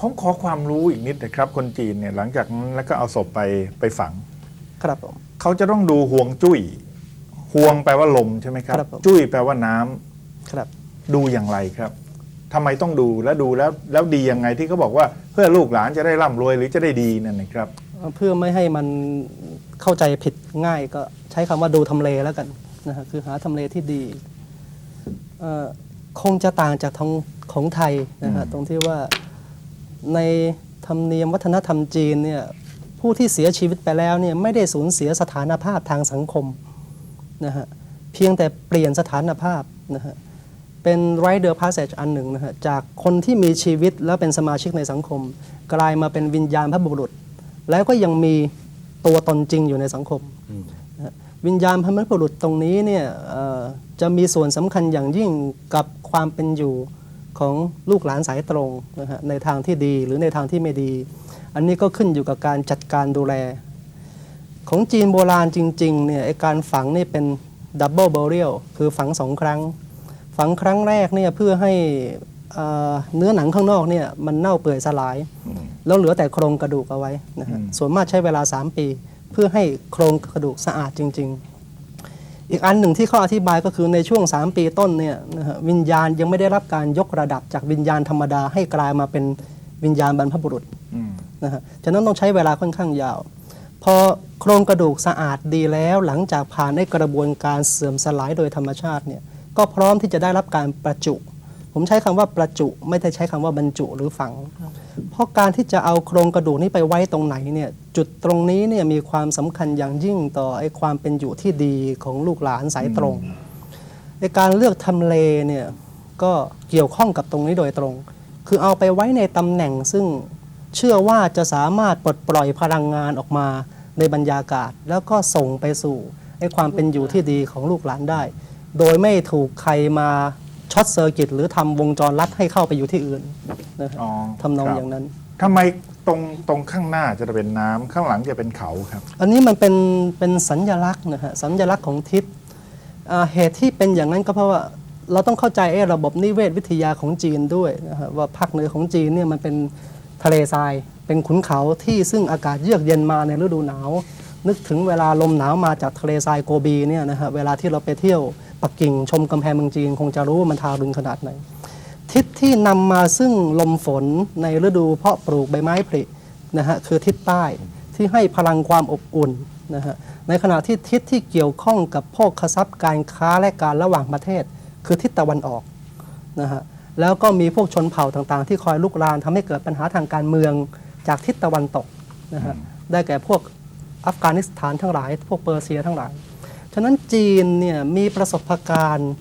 ผมขอความรู้อีกนิดนะครับ คนจีนเนี่ยหลังจากนั้นแล้วก็เอาศพไปไปฝัง ครับผม เขาจะต้องดูห่วงจุ้ยห่วงแปลว่าลมใช่ไหมครับ ครับผม จุ้ยแปลว่าน้ำครับ ดูอย่างไรครับทำไมต้องดูแล้วดูแล้วแล้วดียังไงที่เขาบอกว่าเพื่อลูกหลานจะได้ร่ำรวยหรือจะได้ดีนั่นนะครับ เพื่อไม่ให้มันเข้าใจผิดง่ายก็ใช้คำว่าดูทำเลแล้วกันนะฮะคือหาทำเลที่ดีเอ่อคงจะต่างจากของของไทยนะฮะอืมตรงที่ว่า ในธรรมเนียมวัฒนธรรมจีนเนี่ยผู้ที่เสียชีวิตไปแล้วเนี่ยไม่ได้สูญเสียสถานภาพทางสังคมนะฮะเพียงแต่เปลี่ยนสถานภาพนะฮะเป็น right the passage อันหนึ่งนะฮะจากคนที่มีชีวิตแล้วเป็นสมาชิกในสังคม กลายมาเป็นวิญญาณพระบุรุษ แล้วก็ยังมีตัวตนจริงอยู่ในสังคมนะวิญญาณพระบุรุษตรงนี้เนี่ยจะมีส่วนสำคัญอย่างยิ่งกับความเป็นอยู่ ของลูกหลานสายตรงนะฮะในทางที่ดีหรือในทางที่ไม่ดี อันนี้ก็ขึ้นอยู่กับการจัดการดูแล ของจีนโบราณจริงๆเนี่ยไอการฝังนี่เป็นดับเบิล u r เ a l คือฝังสองครั้ง ฝังครั้งแรกเนี่ยเพื่อให้เอ่อเนื้อหนังข้างนอกเนี่ยมันเน่าเปื่อยสลาย แล้วเหลือแต่โครงกระดูกเอาไว้นะฮะอืมส่วนมากใช้เวลา 3 ปี เพื่อให้โครงกระดูกสะอาดจริง ๆ อีกอันหนึ่งที่เขาอธิบายก็คือในช่วง 3 ปีต้นเนี่ยนะฮะวิญญาณยังไม่ได้รับการยกระดับจากวิญญาณธรรมดาให้กลายมาเป็นวิญญาณบรรพบุรุษอืมนะฮะฉะนั้นต้องใช้เวลาค่อนข้างยาว พอโครงกระดูกสะอาดดีแล้ว หลังจากผ่านในกระบวนการเสื่อมสลายโดยธรรมชาติเนี่ยก็พร้อมที่จะได้รับการประจุ ผมใช้คำว่าประจุไม่ได้ใช้คำว่าบรรจุหรือฝัง เพราะการที่จะเอาโครงกระดูกนี้ไปไว้ตรงไหนเนี่ยจุดตรงนี้เนี่ยมีความสำคัญอย่างยิ่งต่อไอ้ความเป็นอยู่ที่ดีของลูกหลานสายตรงในการเลือกทำเลเนี่ยก็เกี่ยวข้องกับตรงนี้โดยตรง คือเอาไปไว้ในตำแหน่งซึ่งเชื่อว่าจะสามารถปลดปล่อยพลังงานออกมาในบรรยากาศ แล้วก็ส่งไปสู่ไอ้ความเป็นอยู่ที่ดีของลูกหลานได้ โดยไม่ถูกใครมา ช็อตเซอร์กิตหรือทำวงจรลัดให้เข้าไปอยู่ที่อื่นนะฮะอ๋อทำนองครับอย่างนั้น ทำไมตรงตรงข้างหน้าจะเป็นน้ำข้างหลังจะเป็นเขาครับ อันนี้มันเป็นเป็นสัญญลักษณ์นะฮะสัญลักษณ์ของทิศอ่าเหตุที่เป็นอย่างนั้นก็เพราะว่าเราต้องเข้าใจไอ้ระบบนิเวศวิทยาของจีนด้วยนะฮะว่าภาคเหนือของจีนเนี่ยมันเป็นทะเลทราย เป็นขุนเขาที่ซึ่งอากาศเยือกเย็นมาในฤดูหนาว นึกถึงเวลาลมหนาวมาจากทะเลทรายโกบีเนี่ยนะฮะเวลาที่เราไปเที่ยว ปักกิ่งชมกำแพงเมืองจีน คงจะรู้ว่ามันทารุณขนาดไหน ทิศที่นำมาซึ่งลมฝนในฤดูเพาะปลูกใบไม้ผลินะฮะคือทิศใต้ที่ให้พลังความอบอุ่นนะฮะในขณะที่ทิศที่เกี่ยวข้องกับพวกคทรัพย์การค้าและการระหว่างประเทศ คือทิศตะวันออกนะฮะแล้วก็มีพวกชนเผ่าต่างๆ ที่คอยลุกรานทำให้เกิดปัญหาทางการเมืองจากทิศตะวันตกนะฮะได้แก่พวกอัฟกานิสถานทั้งหลาย พวกเปอร์เซียทั้งหลาย ฉะนั้นจีนเนี่ยมีประสบการณ์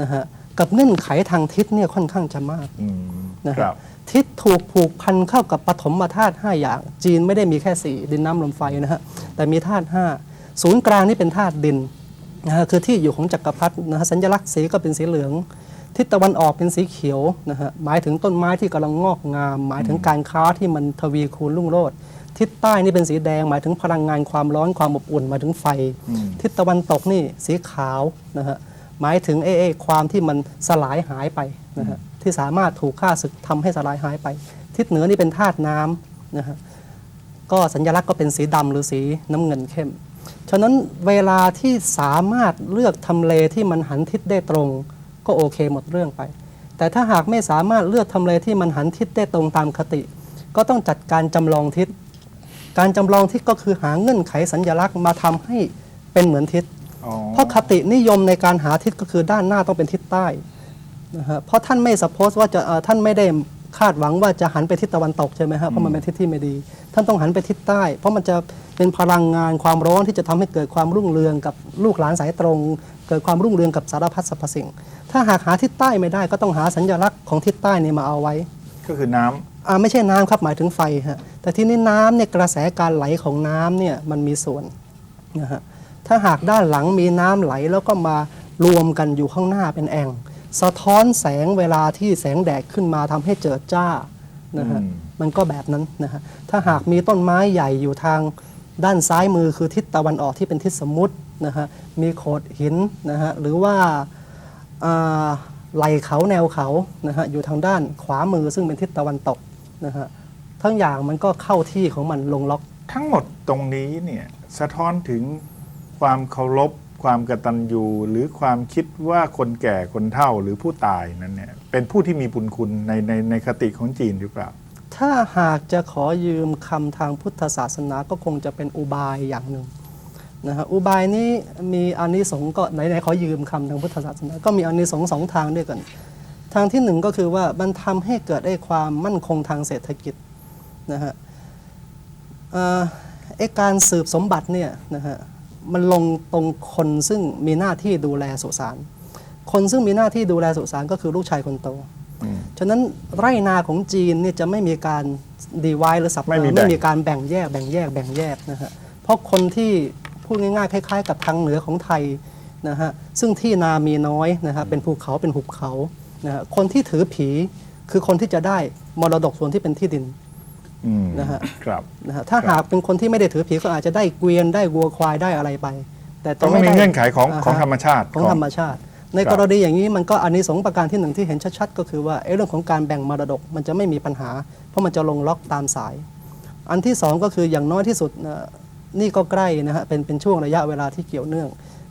นะฮะกับเงื่อนไขทางทิศเนี่ยค่อนข้างจะมากอืมนะคฮะรับทิศถูกผูกพันเข้ากับปฐมธาตุ5อย่าง จีนไม่ได้มีแค่ 4 ดินน้ำลมไฟนะฮะแต่มีธาตุ5ศูนย์กลางนี่เป็นธาตุดินนะฮะคือที่อยู่ของจักรพรรดินะฮะสัญลักษณ์สีก็เป็นสีเหลือง ทิศตะวันออกเป็นสีเขียวนะฮะหมายถึงต้นไม้ที่กำลังงอกงาม หมายถึงการค้าที่มันทวีคูณรุ่งโรจน์ ทิศใต้นี่เป็นสีแดงหมายถึงพลังงานความร้อนความอบอุ่นหมายถึงไฟอืมทิศตะวันตกนี่สีขาวนะฮะหมายถึงเอเอความที่มันสลายหายไปนะฮะที่สามารถถูกฆ่าศึกทำให้สลายหายไป ทิศเหนือนี่เป็นธาตุน้ำนะฮะก็สัญลักษณ์ก็เป็นสีดำหรือสีน้ำเงินเข้ม ฉะนั้นเวลาที่สามารถเลือกทำเลที่มันหันทิศได้ตรง ก็โอเคหมดเรื่องไป แต่ถ้าหากไม่สามารถเลือกทำเลที่มันหันทิศได้ตรงตามคติ ก็ต้องจัดการจำลองทิศ การจำลองทิศก็คือหาเงื่อนไขสัญญลักษณ์มาทำให้เป็นเหมือนทิศ อ๋อเพราะคตินิยมในการหาทิศก็คือด้านหน้าต้องเป็นทิศใต้นะฮะเพราะท่านไม่ส p โพสว่าจะเอ่อท่านไม่ได้คาดหวังว่าจะหันไปทิศตะวันตกใช่ไหมฮะเพราะมันเป็นทิศที่ไม่ดี ท่านต้องหันไปทิศใต้ เพราะมันจะเป็นพลังงานความร้อนที่จะทำให้เกิดความรุ่งเรืองกับลูกหลานสายตรง เกิดความรุ่งเรืองกับสารพัดสรรพสิ่ง ถ้าหากหาทิศใต้ไม่ได้ก็ต้องหาสัญลักษณ์ของทิศใต้นี่มาเอาไว้ ก็คือน้ำอ่า ไม่ใช่น้ำครับหมายถึงไฟฮะแต่ที่นี่น้ำเนี่ยกระแสการไหลของน้ำเนี่ยมันมีส่วนนะฮะถ้าหากด้านหลังมีน้ำไหลแล้วก็มารวมกันอยู่ข้างหน้าเป็นแอ่งสะท้อนแสงเวลาที่แสงแดดขึ้นมาทำให้เจิดจ้านะฮะอืมมันก็แบบนั้นนะฮะถ้าหากมีต้นไม้ใหญ่อยู่ทางด้านซ้ายมือคือทิศตะวันออกที่เป็นทิศสมมุตินะฮะมีโขดหินนะฮะหรือว่าอ่าไหลเขาแนวเขานะฮะอยู่ทางด้านขวามือซึ่งเป็นทิศตะวันตก นะฮะทั้งอย่างมันก็เข้าที่ของมันลงล็อก ทั้งหมดตรงนี้เนี่ยสะท้อนถึงความเคารพความกตัญญูหรือความคิดว่าคนแก่คนเฒ่าหรือผู้ตายนั้นเนี่ยเป็นผู้ที่มีบุญคุณในในในคติของจีนหรือเปล่า ถ้าหากจะขอยืมคำทางพุทธศาสนาก็คงจะเป็นอุบายอย่างหนึ่งนะฮะอุบายนี้มีอานิสงส์ก็ไหนๆขอยืมคำทางพุทธศาสนา ก็มีอานิสงส์สองทางด้วยกัน ทางที่หนึ่งก็คือว่ามันทำให้เกิดได้ความมั่นคงทางเศรษฐกิจนะฮะเอ่อไอการสืบสมบัติเนี่ยนะฮะมันลงตรงคนซึ่งมีหน้าที่ดูแลสุสานคนซึ่งมีหน้าที่ดูแลสุสานก็คือลูกชายคนโตอืมฉะนั้นไร่นาของจีนเนี่ยจะไม่มีการดีไวหรือสับไม่มีแบ่งไม่มีการแบ่งแยกแบ่งแยกแบ่งแยกนะฮะเพราะคนที่พูดง่ายๆคล้ายๆ กับทางเหนือของไทยนะฮะซึ่งที่นามีน้อยนะฮะเป็นภูเขาเป็นหุบเขา นะฮะคนที่ถือผีคือคนที่จะได้มรดกส่วนที่เป็นที่ดินอืมนะฮะครับ นะฮะถ้าหากเป็นคนที่ไม่ได้ถือผีก็อาจจะได้เกวียนได้วัวควายได้อะไรไป แต่ต้องไม่มีได้เงื่อนไขของาฮะ ของธรรมชาติ ของธรรมชาติ ในครับ กรณีอย่างนี้มันก็อันนี้สงส์ประการที่หนึ่งที่เห็นชัดๆ ก็คือว่าไอ้เรื่องของการแบ่งมรดกมันจะไม่มีปัญหา เพราะมันจะลงล็อกตามสาย อันที่สองก็คืออย่างน้อยที่สุดนะนี่ก็ใกล้นะฮะเป็นเป็นช่วงระยะเวลาที่เกี่ยวเนื่อง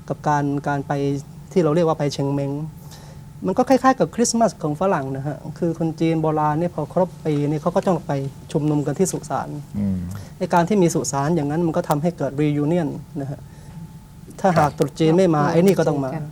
กับการการไปที่เราเรียกว่าไปเชียงเม้ง มันก็คล้าย ๆ กับคริสต์มาสของฝรั่งนะฮะ คือคนจีนโบราณเนี่ยพอครบปีนี่เขาก็ต้องไปชุมนุมกันที่สุสานอืมในการที่มีสุสานอย่างนั้นมันก็ทำให้เกิด reunion นะฮะ ถ้าหากตรุษจีนไม่มาไอ้นี่ก็ต้องมากัน